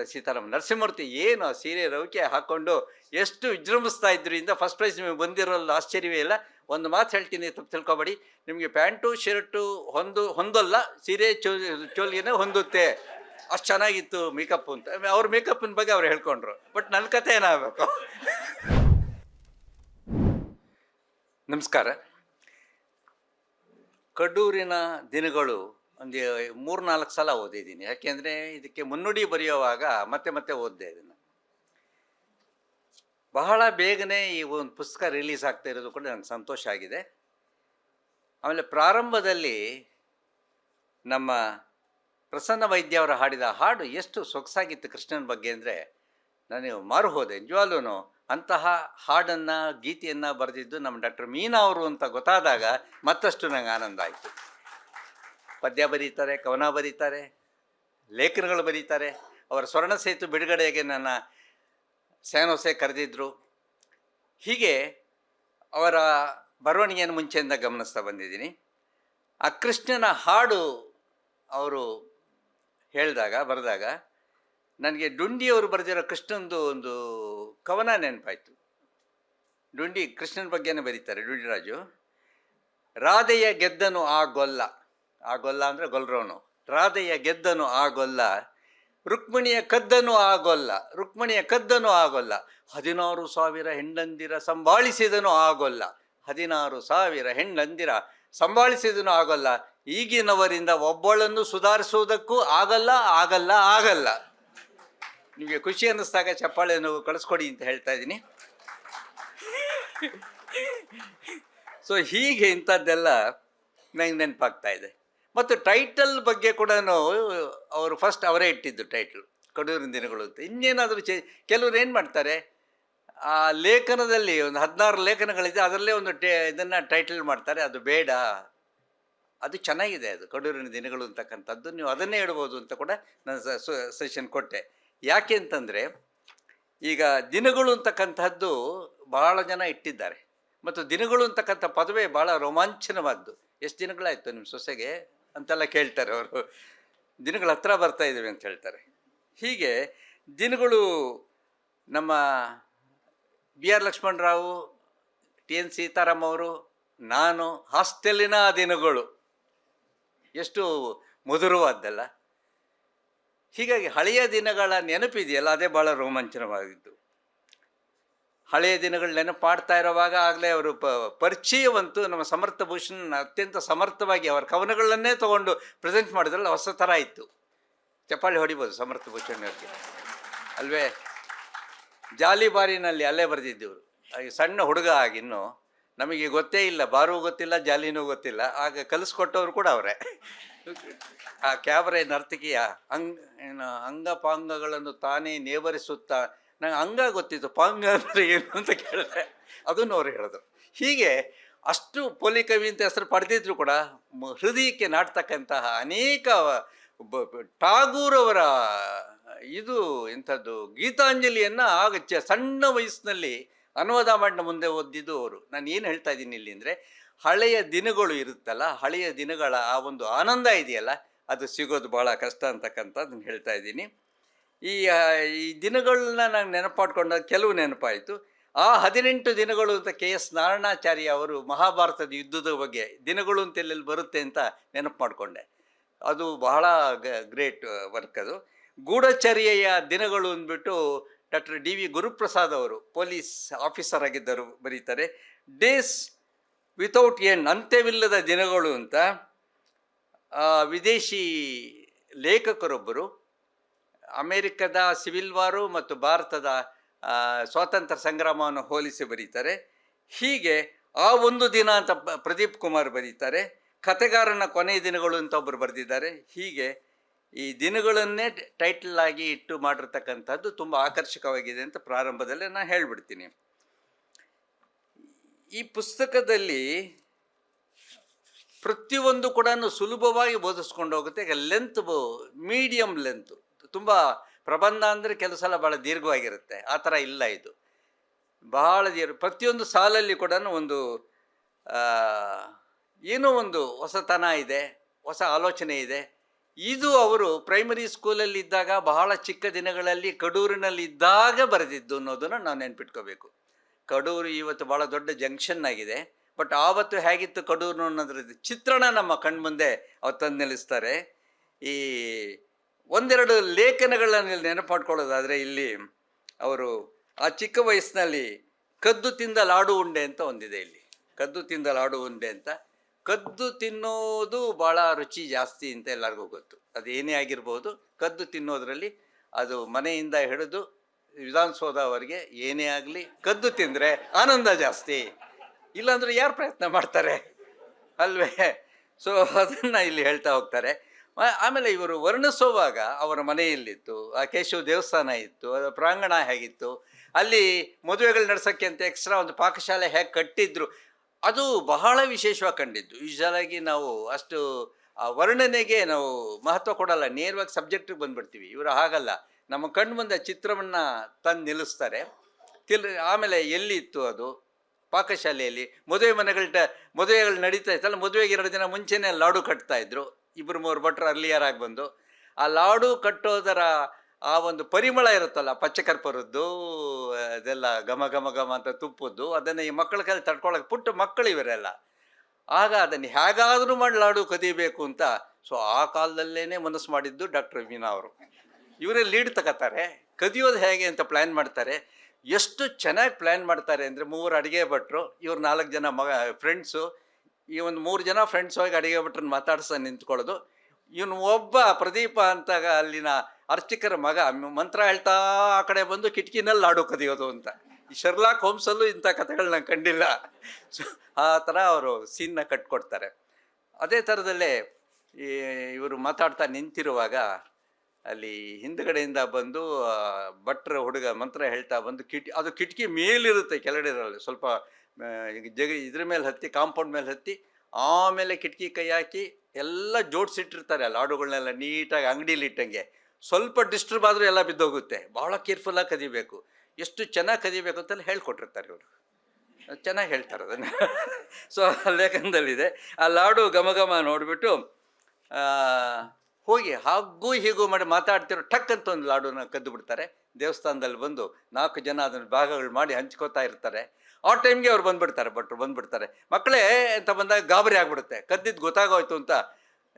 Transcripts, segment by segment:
ಕೊಟ್ಟ ಸೀತಾರಾಮ ನರಸಿಂಹಮೂರ್ತಿ ಏನು ಆ ಸೀರೆ ರವಿಕೆ ಹಾಕ್ಕೊಂಡು ಎಷ್ಟು ವಿಜೃಂಭಿಸ್ತಾ ಇದ್ರು ಇಂದ ಫಸ್ಟ್ ಪ್ರೈಸ್ ನಿಮಗೆ ಬಂದಿರೋಲ್ಲ ಆಶ್ಚರ್ಯವೇ ಇಲ್ಲ. ಒಂದು ಮಾತು ಹೇಳ್ತೀನಿ, ತಪ್ಪು ತಿಳ್ಕೊಬೇಡಿ. ನಿಮಗೆ ಪ್ಯಾಂಟು, ಶರ್ಟು ಹೊಂದು, ಹೊಂದಲ್ಲ, ಸೀರೆ ಚೋ, ಚೋಲಿಗೆನೇ ಹೊಂದುತ್ತೆ. ಅಷ್ಟು ಚೆನ್ನಾಗಿತ್ತು ಮೇಕಪ್ ಅಂತ. ಅವ್ರ ಮೇಕಪ್ಪಿನ ಬಗ್ಗೆ ಅವ್ರು ಹೇಳ್ಕೊಂಡ್ರು. ಬಟ್ ನನ್ನ ಕತೆ ಏನಾಗಬೇಕು? ನಮಸ್ಕಾರ. ಕಡೂರಿನ ದಿನಗಳು ಒಂದು ಮೂರು ನಾಲ್ಕು ಸಲ ಓದಿದ್ದೀನಿ. ಯಾಕೆಂದರೆ ಇದಕ್ಕೆ ಮುನ್ನುಡಿ ಬರೆಯುವಾಗ ಮತ್ತೆ ಮತ್ತೆ ಓದಿದೆ ಇದನ್ನು ಬಹಳ ಬೇಗನೆ ಈ ಒಂದು ಪುಸ್ತಕ ರಿಲೀಸ್ ಆಗ್ತಾ ಇರೋದು ಕೂಡ ನನಗೆ ಸಂತೋಷ ಆಗಿದೆ. ಆಮೇಲೆ ಪ್ರಾರಂಭದಲ್ಲಿ ನಮ್ಮ ಪ್ರಸನ್ನ ವೈದ್ಯ ಅವರು ಹಾಡಿದ ಹಾಡು ಎಷ್ಟು ಸೊಗಸಾಗಿತ್ತು ಕೃಷ್ಣನ ಬಗ್ಗೆ ಅಂದರೆ ನಾನು ಮಾರು ಹೋದೆ ನಿಜವಾಗ್ಲೂ ಅಂತಹ ಹಾಡನ್ನು, ಗೀತೆಯನ್ನು ಬರೆದಿದ್ದು ನಮ್ಮ ಡಾಕ್ಟರ್ ಮೀನಾ ಅವರು ಅಂತ ಗೊತ್ತಾದಾಗ ಮತ್ತಷ್ಟು ನಂಗೆ ಆನಂದ ಆಯಿತು. ಪದ್ಯ ಬರೀತಾರೆ, ಕವನ ಬರೀತಾರೆ, ಲೇಖನಗಳು ಬರೀತಾರೆ. ಅವರ ಸ್ವರ್ಣ ಸೇತು ಬಿಡುಗಡೆಗೆ ನನ್ನ ಸ್ಯಾನೋಸೆ ಕರೆದಿದ್ದರು ಹೀಗೆ ಅವರ ಬರವಣಿಗೆಯನ್ನು ಮುಂಚೆಯಿಂದ ಗಮನಿಸ್ತಾ ಬಂದಿದ್ದೀನಿ. ಆ ಕೃಷ್ಣನ ಹಾಡು ಅವರು ಹೇಳಿದಾಗ, ಬರೆದಾಗ, ನನಗೆ ಡುಂಡಿಯವರು ಬರೆದಿರೋ ಕೃಷ್ಣಂದು ಒಂದು ಕವನ ನೆನಪಾಯಿತು. ಡುಂಡಿ ಕೃಷ್ಣನ ಬಗ್ಗೆನೇ ಬರೀತಾರೆ ಡುಂಡಿರಾಜು ರಾಧೆಯ ಗೆದ್ದನು ಆ ಗೊಲ್ಲ. ಆ ಗೊಲ್ಲ ಅಂದರೆ ಗೊಲ್ರವನು. ರಾಧೆಯ ಗೆದ್ದನು ಆ ಗೊಲ್ಲ, ರುಕ್ಮಿಣಿಯ ಕದ್ದನು ಆ ಗೊಲ್ಲ, ರುಕ್ಮಿಣಿಯ ಕದ್ದನು ಆ ಗೊಲ್ಲ, ಹದಿನಾರು ಸಾವಿರ ಹೆಣ್ಣಂದಿರ ಸಂಭಾಳಿಸಿದನು ಆ ಗೊಲ್ಲ, ಹದಿನಾರು ಸಾವಿರ ಹೆಣ್ಣಂದಿರ ಸಂಭಾಳಿಸಿದನು ಆಗೋಲ್ಲ ಈಗಿನವರಿಂದ ಒಬ್ಬಳನ್ನು ಸುಧಾರಿಸುವುದಕ್ಕೂ ಆಗಲ್ಲ ಆಗಲ್ಲ ಆಗಲ್ಲ. ನಿಮಗೆ ಖುಷಿ ಅನ್ನಿಸ್ದಾಗ ಚಪ್ಪಾಳೆಯನ್ನು ಕಳಿಸ್ಕೊಡಿ ಅಂತ ಹೇಳ್ತಾ ಇದ್ದೀನಿ. ಸೊ ಹೀಗೆ ಇಂಥದ್ದೆಲ್ಲ ನನಗೆ ನೆನಪಾಗ್ತಾ ಇದೆ. ಮತ್ತು ಟೈಟಲ್ ಬಗ್ಗೆ ಕೂಡ ಅವರು ಫಸ್ಟ್ ಅವರೇ ಇಟ್ಟಿದ್ದು ಟೈಟಲ್, ಕಡೂರಿನ ದಿನಗಳು ಅಂತ. ಇನ್ನೇನಾದರೂ ಚೇ ಕೆಲವರು ಏನು ಮಾಡ್ತಾರೆ, ಆ ಲೇಖನದಲ್ಲಿ ಒಂದು ಹದಿನಾರು ಲೇಖನಗಳಿದೆ, ಅದರಲ್ಲೇ ಒಂದು ಟೇ, ಇದನ್ನು ಟೈಟಲ್ ಮಾಡ್ತಾರೆ, ಅದು ಬೇಡ. ಅದು ಚೆನ್ನಾಗಿದೆ ಅದು, ಕಡೂರಿನ ದಿನಗಳು ಅಂತಕ್ಕಂಥದ್ದು. ನೀವು ಅದನ್ನೇ ಹೇಳ್ಬೋದು ಅಂತ ಕೂಡ ನಾನು ಸಜೆಷನ್ ಕೊಟ್ಟೆ. ಯಾಕೆ ಅಂತಂದರೆ, ಈಗ ದಿನಗಳು ಅಂತಕ್ಕಂಥದ್ದು ಬಹಳ ಜನ ಇಟ್ಟಿದ್ದಾರೆ. ಮತ್ತು ದಿನಗಳು ಅಂತಕ್ಕಂಥ ಪದವೇ ಭಾಳ ರೋಮಾಂಚನವಾದ್ದು. ಎಷ್ಟು ದಿನಗಳಾಯಿತು ನಿಮ್ಮ ಸೊಸೆಗೆ? ಅಂತೆಲ್ಲ ಕೇಳ್ತಾರೆ ಅವರು. ದಿನಗಳ ಹತ್ರ ಬರ್ತಾ ಇದ್ದೀವಿ ಅಂತ ಹೇಳ್ತಾರೆ. ಹೀಗೆ ದಿನಗಳು ನಮ್ಮ B R Lakshmanarao, T N Seetharam ಅವರು, ನಾನು ಹಾಸ್ಟೆಲಿನ ದಿನಗಳು. ಎಷ್ಟು ಮಧುರವಾದ್ದಲ್ಲ. ಹೀಗಾಗಿ ಹಳೆಯ ದಿನಗಳ ನೆನಪಿದೆಯಲ್ಲ, ಅದೇ ಭಾಳ ರೋಮಾಂಚನವಾಗಿದ್ದು. ಹಳೆಯ ದಿನಗಳು ನೆನಪಾಡ್ತಾ ಇರುವಾಗ ಆಗಲೇ ಅವರು ಪ, ಪರಿಚಯವಂತೂ ನಮ್ಮ ಸಮರ್ಥ ಭೂಷಣ್ ಅತ್ಯಂತ ಸಮರ್ಥವಾಗಿ ಅವರ ಕವನಗಳನ್ನೇ ತಗೊಂಡು ಪ್ರೆಸೆಂಟ್ ಮಾಡಿದ್ರಲ್ಲ ಹೊಸ ಥರ ಇತ್ತು. ಚಪ್ಪಾಳಿ ಹೊಡಿಬೋದು ಸಮರ್ಥ ಭೂಷಣ್ ಅವ್ರಿಗೆ. ಅಲ್ವೇ? ಜಾಲಿಬಾರಿನಲ್ಲಿ ಅಲ್ಲೇ ಬರೆದಿದ್ದೆವು ಹಾಗೆ ಸಣ್ಣ ಹುಡುಗ ಆಗಿನ್ನು ನಮಗೆ ಗೊತ್ತೇ ಇಲ್ಲ, ಬಾರು ಗೊತ್ತಿಲ್ಲ, ಜಾಲಿನೂ ಗೊತ್ತಿಲ್ಲ. ಆಗ ಕಲಿಸ್ಕೊಟ್ಟವ್ರು ಕೂಡ ಅವರೇ. ಆ ಕ್ಯಾಬ್ರೆ ನರ್ತಕಿಯ ಅಂಗ್, ಏನು ಅಂಗಪಾಂಗಗಳನ್ನು ತಾನೇ ನೇವರಿಸುತ್ತಾ ನಂಗೆ ಹಂಗ ಗೊತ್ತಿತ್ತು ಪಂಗ ಅಂದರೆ ಏನು ಅಂತ ಕೇಳಿದೆ. ಅದನ್ನು ಅವ್ರು ಹೇಳಿದ್ರು. ಹೀಗೆ ಅಷ್ಟು ಪೊಲಿ ಕವಿ ಅಂತ ಹೆಸರು ಪಡೆದಿದ್ರು ಕೂಡ ಹೃದಯಕ್ಕೆ ನಾಡ್ತಕ್ಕಂತಹ ಅನೇಕ ಟಾಗೂರವರ ಇದು ಎಂಥದ್ದು ಗೀತಾಂಜಲಿಯನ್ನು ಆಗ ಚ ಸಣ್ಣ ವಯಸ್ಸಿನಲ್ಲಿ ಅನುವಾದ ಮಾಡಿನ ಮುಂದೆ ಓದಿದ್ದು ಅವರು. ನಾನು ಏನು ಹೇಳ್ತಾ ಇದ್ದೀನಿ ಇಲ್ಲಿ ಅಂದರೆ, ಹಳೆಯ ದಿನಗಳು ಇರುತ್ತಲ್ಲ, ಹಳೆಯ ದಿನಗಳ ಆ ಒಂದು ಆನಂದ ಇದೆಯಲ್ಲ, ಅದು ಸಿಗೋದು ಭಾಳ ಕಷ್ಟ ಅಂತಕ್ಕಂಥದ್ದನ್ನು ಹೇಳ್ತಾ ಇದ್ದೀನಿ. ಈ ಈ ದಿನಗಳನ್ನ ನಾನು ನೆನಪಾಡ್ಕೊಂಡ ಕೆಲವು ನೆನಪಾಯಿತು. ಆ ಹದಿನೆಂಟು ದಿನಗಳು ಅಂತ ಕೆ ಎಸ್ ನಾರಾಯಣಾಚಾರ್ಯ ಅವರು ಮಹಾಭಾರತದ ಯುದ್ಧದ ಬಗ್ಗೆ ದಿನಗಳು ಅಂತ ಎಲ್ಲೆಲ್ಲಿ ಬರುತ್ತೆ ಅಂತ ನೆನಪು ಮಾಡಿಕೊಂಡೆ ಅದು ಬಹಳ ಗ, ಗ್ರೇಟ್ ವರ್ಕ್ ಅದು. ಗೂಢಚರ್ಯೆಯ ದಿನಗಳು ಅಂದ್ಬಿಟ್ಟು ಡಾಕ್ಟರ್ ಡಿ ವಿ ಗುರುಪ್ರಸಾದ್ ಅವರು ಪೊಲೀಸ್ ಆಫೀಸರ್ ಆಗಿದ್ದರು ಬರೀತಾರೆ. ಡೇಸ್ ವಿತೌಟ್ ಏನ್ ಅಂತ್ಯವಿಲ್ಲದ ದಿನಗಳು ಅಂತ ವಿದೇಶಿ ಲೇಖಕರೊಬ್ಬರು ಅಮೇರಿಕದ ಸಿವಿಲ್ ವಾರು ಮತ್ತು ಭಾರತದ ಸ್ವಾತಂತ್ರ್ಯ ಸಂಗ್ರಾಮವನ್ನು ಹೋಲಿಸಿ ಬರೀತಾರೆ. ಹೀಗೆ ಆ ಒಂದು ದಿನ ಅಂತ ಪ್ರದೀಪ್ ಕುಮಾರ್ ಬರೀತಾರೆ. ಕತೆಗಾರನ ಕೊನೆಯ ದಿನಗಳು ಅಂತ ಒಬ್ಬರು ಬರೆದಿದ್ದಾರೆ. ಹೀಗೆ ಈ ದಿನಗಳನ್ನೇ ಟೈಟಲ್ ಆಗಿ ಇಟ್ಟು ಮಾಡಿರ್ತಕ್ಕಂಥದ್ದು ತುಂಬ ಆಕರ್ಷಕವಾಗಿದೆ ಅಂತ ಪ್ರಾರಂಭದಲ್ಲೇ ನಾನು ಹೇಳ್ಬಿಡ್ತೀನಿ. ಈ ಪುಸ್ತಕದಲ್ಲಿ ಪ್ರತಿಯೊಂದು ಕೂಡ ಸುಲಭವಾಗಿ ಬೋಧಿಸ್ಕೊಂಡು ಹೋಗುತ್ತೆ. ಈಗ ಲೆಂತ್ ಮೀಡಿಯಮ್ ಲೆಂತ್ ತುಂಬ ಪ್ರಬಂಧ ಅಂದರೆ ಕೆಲವು ಸಲ ಭಾಳ ದೀರ್ಘವಾಗಿರುತ್ತೆ. ಆ ಥರ ಇಲ್ಲ ಇದು. ಬಹಳ ದೀರ್ಘ, ಪ್ರತಿಯೊಂದು ಸಾಲಲ್ಲಿ ಕೂಡ ಒಂದು ಏನೋ ಒಂದು ಹೊಸತನ ಇದೆ, ಹೊಸ ಆಲೋಚನೆ ಇದೆ. ಇದು ಅವರು ಪ್ರೈಮರಿ ಸ್ಕೂಲಲ್ಲಿ ಇದ್ದಾಗ, ಬಹಳ ಚಿಕ್ಕ ದಿನಗಳಲ್ಲಿ ಕಡೂರಿನಲ್ಲಿ ಇದ್ದಾಗ ಬರೆದಿದ್ದು ಅನ್ನೋದನ್ನು ನಾವು ನೆನ್ಪಿಟ್ಕೋಬೇಕು. ಕಡೂರು ಇವತ್ತು ಬಹಳ ದೊಡ್ಡ ಜಂಕ್ಷನ್ ಆಗಿದೆ. ಬಟ್ ಆವತ್ತು ಹೇಗಿತ್ತು ಕಡೂರು ಅನ್ನೋದ್ರ ಚಿತ್ರಣ ನಮ್ಮ ಕಣ್ಮುಂದೆ ಅವ್ರು ತಂದು ನಿಲ್ಲಿಸ್ತಾರೆ. ಈ ಒಂದೆರಡು ಲೇಖನಗಳನ್ನು ಇಲ್ಲಿ ನೆನಪು ಮಾಡ್ಕೊಳ್ಳೋದಾದರೆ ಇಲ್ಲಿ ಅವರು ಆ ಚಿಕ್ಕ ವಯಸ್ಸಿನಲ್ಲಿ ಕದ್ದು ತಿಂದ ಲಾಡು ಉಂಡೆ ಅಂತ ಒಂದಿದೆ ಇಲ್ಲಿ. ಕದ್ದು ತಿಂದ ಲಾಡು ಉಂಡೆ ಅಂತ. ಕದ್ದು ತಿನ್ನೋದು ಭಾಳ ರುಚಿ ಜಾಸ್ತಿ ಅಂತ ಎಲ್ಲರಿಗೂ ಗೊತ್ತು. ಅದು ಏನೇ ಆಗಿರ್ಬೋದು, ಕದ್ದು ತಿನ್ನೋದ್ರಲ್ಲಿ ಅದು ಮನೆಯಿಂದ ಹಿಡಿದು ವಿಧಾನಸೌಧವರೆಗೆ ಏನೇ ಆಗಲಿ ಕದ್ದು ತಿಂದರೆ ಆನಂದ ಜಾಸ್ತಿ. ಇಲ್ಲಾಂದ್ರೆ ಯಾರು ಪ್ರಯತ್ನ ಮಾಡ್ತಾರೆ? ಅಲ್ವೇ? ಸೊ ಅದನ್ನು ಇಲ್ಲಿ ಹೇಳ್ತಾ ಹೋಗ್ತಾರೆ. ಆಮೇಲೆ ಇವರು ವರ್ಣಿಸುವಾಗ ಅವರ ಮನೆಯಲ್ಲಿತ್ತು, ಆ ಕೇಶವ ದೇವಸ್ಥಾನ ಇತ್ತು ಅದರ ಪ್ರಾಂಗಣ ಹೇಗಿತ್ತು, ಅಲ್ಲಿ ಮದುವೆಗಳು ನಡೆಸೋಕ್ಕೆ ಅಂತ ಎಕ್ಸ್ಟ್ರಾ ಒಂದು ಪಾಕಶಾಲೆ ಹೇಗೆ ಕಟ್ಟಿದ್ರು, ಅದು ಬಹಳ ವಿಶೇಷವಾಗಿ ಕಂಡಿದ್ದು. ಯೂಶಲಾಗಿ ನಾವು ಅಷ್ಟು, ಆ ವರ್ಣನೆಗೆ ನಾವು ಮಹತ್ವ ಕೊಡಲ್ಲ, ನೇರವಾಗಿ ಸಬ್ಜೆಕ್ಟಿಗೆ ಬಂದುಬಿಡ್ತೀವಿ. ಇವರು ಹಾಗಲ್ಲ. ನಮ್ಮ ಕಣ್ಣು ಮುಂದೆ ಚಿತ್ರವನ್ನು ತಂದು ನಿಲ್ಲಿಸ್ತಾರೆ. ತಿಲ್, ಆಮೇಲೆ ಎಲ್ಲಿ ಇತ್ತು ಅದು? ಪಾಕಶಾಲೆಯಲ್ಲಿ ಮದುವೆ ಮನೆಗಳ ಮದುವೆಗಳು ನಡೀತಾ ಇತ್ತಲ್ಲ, ಮದುವೆಗೆ ಎರಡು ದಿನ ಮುಂಚೆನೇ ಲಾಡು ಕಟ್ತಾ ಇದ್ರು. ಇಬ್ಬರು ಮೂರು ಭಟ್ರು ಅರ್ಲಿಯರ್ ಆಗಿ ಬಂದು, ಆ ಲಾಡು ಕಟ್ಟೋದರ ಆ ಒಂದು ಪರಿಮಳ ಇರುತ್ತಲ್ಲ, ಪಚ್ಚಕರ್ಪರದ್ದು, ಅದೆಲ್ಲ ಘಮ ಘಮ ಘಮ ಅಂತ ತುಪ್ಪದ್ದು, ಅದನ್ನು ಈ ಮಕ್ಕಳ ಕೈಲಿ ತಡ್ಕೊಳಕ್ಕೆ ಪುಟ್ಟ ಮಕ್ಕಳು ಇವರೆಲ್ಲ. ಆಗ ಅದನ್ನು ಹೇಗಾದರೂ ಮಾಡಿ ಲಾಡು ಕದಿಬೇಕು ಅಂತ, ಸೊ ಆ ಕಾಲದಲ್ಲೇ ಮನಸ್ಸು ಮಾಡಿದ್ದು ಡಾಕ್ಟರ್ ವೀನಾ ಅವರು. ಇವರೇ ಲೀಡ್ ತಗೋತಾರೆ, ಕದಿಯೋದು ಹೇಗೆ ಅಂತ ಪ್ಲ್ಯಾನ್ ಮಾಡ್ತಾರೆ. ಎಷ್ಟು ಚೆನ್ನಾಗಿ ಪ್ಲ್ಯಾನ್ ಮಾಡ್ತಾರೆ ಅಂದರೆ ಮೂವರು ಅಡುಗೆ ಭಟ್ರು, ಇವ್ರು ನಾಲ್ಕು ಜನ ಮಗ ಫ್ರೆಂಡ್ಸು ಈ ಒಂದು ಮೂರು ಜನ ಫ್ರೆಂಡ್ಸ್ ಹೋಗಿ ಅಡುಗೆ ಭಟ್ರನ್ನ ಮಾತಾಡ್ಸ ನಿಂತ್ಕೊಳ್ಳೋದು. ಇವನು ಒಬ್ಬ ಪ್ರದೀಪ ಅಂತ ಅಲ್ಲಿನ ಅರ್ಚಕರ ಮಗ ಮಂತ್ರ ಹೇಳ್ತಾ ಆ ಕಡೆ ಬಂದು ಕಿಟಕಿನಲ್ಲಿ ಲಾಡು ಕದಿಯೋದು ಅಂತ. ಈ ಶರ್ಲಾಕ್ ಹೋಮ್ಸಲ್ಲೂ ಇಂಥ ಕಥೆಗಳನ್ನ ಕಂಡಿಲ್ಲ. ಸೊ, ಆ ಥರ ಅವರು ಸೀನ್ನ ಕಟ್ಕೊಡ್ತಾರೆ. ಅದೇ ಥರದಲ್ಲೇ ಈ ಇವರು ಮಾತಾಡ್ತಾ ನಿಂತಿರುವಾಗ ಅಲ್ಲಿ ಹಿಂದ್ಗಡೆಯಿಂದ ಬಂದು ಭಟ್ರ ಹುಡುಗ ಮಂತ್ರ ಹೇಳ್ತಾ ಬಂದು ಕಿಟಕಿ ಅದು ಕಿಟಕಿ ಮೇಲಿರುತ್ತೆ ಕೆಳಗಡೆ ಸ್ವಲ್ಪ ಜಗ, ಇದ್ರ ಮೇಲೆ ಹತ್ತಿ, ಕಾಂಪೌಂಡ್ ಮೇಲೆ ಹತ್ತಿ, ಆಮೇಲೆ ಕಿಟಕಿ ಕೈ ಹಾಕಿ ಎಲ್ಲ ಜೋಡಿಸಿಟ್ಟಿರ್ತಾರೆ ಲಾಡುಗಳನ್ನೆಲ್ಲ ನೀಟಾಗಿ ಅಂಗಡೀಲಿ ಇಟ್ಟಂಗೆ. ಸ್ವಲ್ಪ ಡಿಸ್ಟರ್ಬ್ ಆದರೂ ಎಲ್ಲ ಬಿದ್ದೋಗುತ್ತೆ. ಭಾಳ ಕೇರ್ಫುಲ್ಲಾಗಿ ಕದಿಬೇಕು. ಎಷ್ಟು ಚೆನ್ನಾಗಿ ಕದಿಬೇಕು ಅಂತೆಲ್ಲ ಹೇಳ್ಕೊಟ್ಟಿರ್ತಾರೆ ಇವರು. ಚೆನ್ನಾಗಿ ಹೇಳ್ತಾರೆ ಅದನ್ನು. ಸೊ ಲೇಖನದಲ್ಲಿದೆ. ಆ ಲಾಡು ಘಮ ಘಮ ನೋಡಿಬಿಟ್ಟು ಹೋಗಿ ಹಾಗೂ ಹೀಗೂ ಮಾಡಿ ಮಾತಾಡ್ತಿರೋ ಟಕ್ ಅಂತ ಒಂದು ಲಾಡುನ ಕದ್ದು ಬಿಡ್ತಾರೆ. ದೇವಸ್ಥಾನದಲ್ಲಿ ಬಂದು ನಾಲ್ಕು ಜನ ಅದನ್ನು ಭಾಗಗಳು ಮಾಡಿ ಹಂಚ್ಕೋತಾ ಇರ್ತಾರೆ. ಆ ಟೈಮ್ಗೆ ಅವ್ರು ಬಂದುಬಿಡ್ತಾರೆ, ಭಟ್ರು ಬಂದ್ಬಿಡ್ತಾರೆ. ಮಕ್ಕಳೇ ಅಂತ ಬಂದಾಗ ಗಾಬರಿ ಆಗ್ಬಿಡುತ್ತೆ. ಕದ್ದಿದ್ದು ಗೊತ್ತಾಗೋಯ್ತು ಅಂತ.